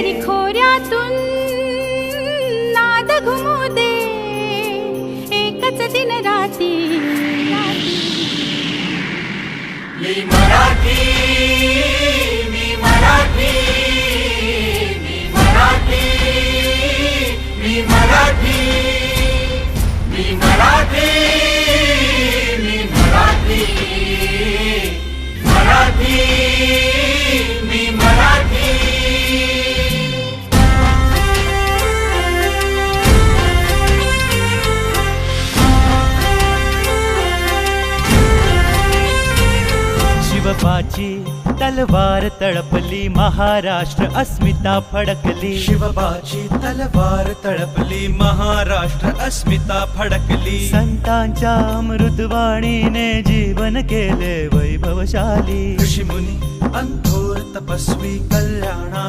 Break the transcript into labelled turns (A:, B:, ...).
A: दरी खोऱ्यातून नाद घुमू दे. एकच दिन राती.
B: मी मराठी मी मराठी मी मराठी मी मराठी मी मराठी.
C: शिवबाची तलवार तळपली महाराष्ट्र अस्मिता फडकली.
D: शिवबाची तलवार तळपली महाराष्ट्र अस्मिता फडकली.
C: संतांच्या अमृतवाणीने जीवन केले वैभवशाली.
D: ऋषीमुनी अंथोर तपस्वी कल्याणा